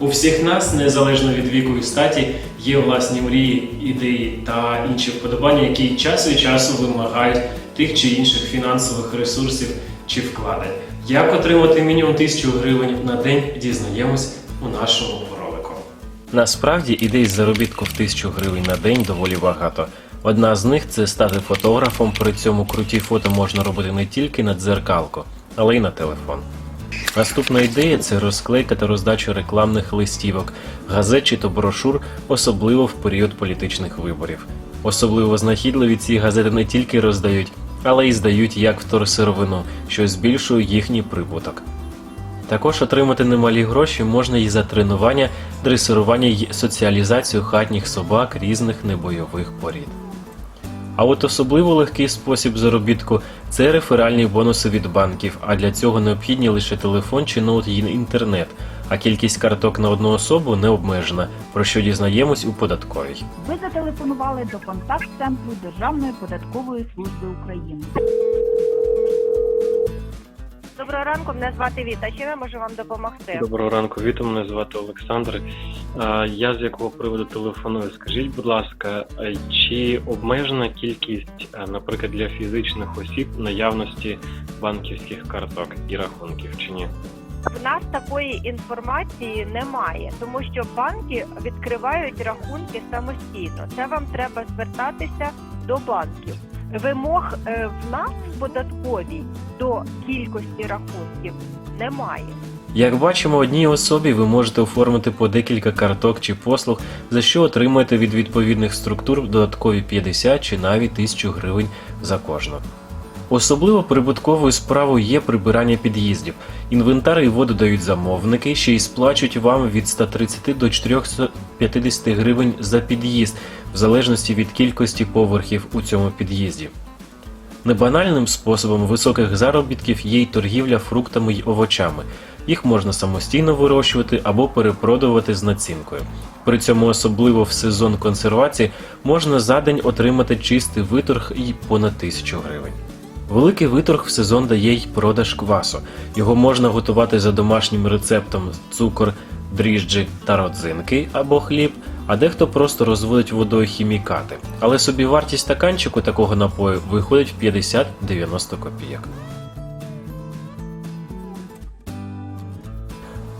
У всіх нас, незалежно від віку і статі, є власні мрії, ідеї та інші вподобання, які час від часу вимагають тих чи інших фінансових ресурсів чи вкладень. Як отримати мінімум 1000 гривень на день, дізнаємось у нашому ролику. Насправді ідей заробітку в 1000 гривень на день доволі багато. Одна з них це стати фотографом, при цьому круті фото можна робити не тільки на дзеркалку, але й на телефон. Наступна ідея це розклейка та роздача рекламних листівок, газет чи то брошур, особливо в період політичних виборів. Особливо знахідливі ці газети не тільки роздають, але й здають як вторсировину, що збільшує їхній прибуток. Також отримати немалі гроші можна і за тренування, дресирування й соціалізацію хатніх собак різних небойових порід. А от особливо легкий спосіб заробітку це реферальні бонуси від банків, а для цього необхідні лише телефон чи ноут інтернет, а кількість карток на одну особу не обмежена, про що дізнаємось у податковій. Ви зателефонували до контакт-центру Державної податкової служби України. Доброго ранку, мене звати Віта. Чим я можу вам допомогти? Доброго ранку, Віто. Мене звати Олександр. Я з якого приводу телефоную? Скажіть, будь ласка, чи обмежена кількість, наприклад, для фізичних осіб наявності банківських карток і рахунків чи ні? В нас такої інформації немає, тому що банки відкривають рахунки самостійно. Це вам треба звертатися до банків. Вимог е, в нас податковій до кількості рахунків немає. Як бачимо, одній особі ви можете оформити по декілька карток чи послуг, за що отримаєте від відповідних структур додаткові 50 чи навіть 1000 гривень за кожну. Особливо прибутковою справою є прибирання під'їздів. Інвентар і воду дають замовники, ще й сплачують вам від 130 до 450 гривень за під'їзд, в залежності від кількості поверхів у цьому під'їзді. Небанальним способом високих заробітків є й торгівля фруктами й овочами. Їх можна самостійно вирощувати або перепродувати з націнкою. При цьому особливо в сезон консервації можна за день отримати чистий виторг і понад тисячу гривень. Великий виторг в сезон дає й продаж квасу. Його можна готувати за домашнім рецептом цукор, дріжджі та родзинки або хліб, а дехто просто розводить водою хімікати. Але собівартість стаканчику такого напою виходить в 50-90 копійок.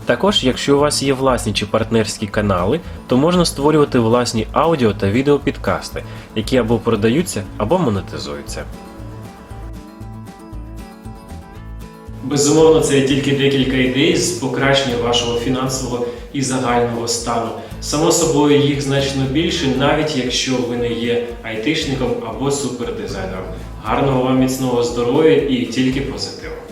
Також, якщо у вас є власні чи партнерські канали, то можна створювати власні аудіо та відеопідкасти, які або продаються, або монетизуються. Безумовно, це тільки декілька ідей з покращення вашого фінансового і загального стану. Само собою їх значно більше, навіть якщо ви не є айтишником або супердизайнером. Гарного вам міцного здоров'я і тільки позитиву!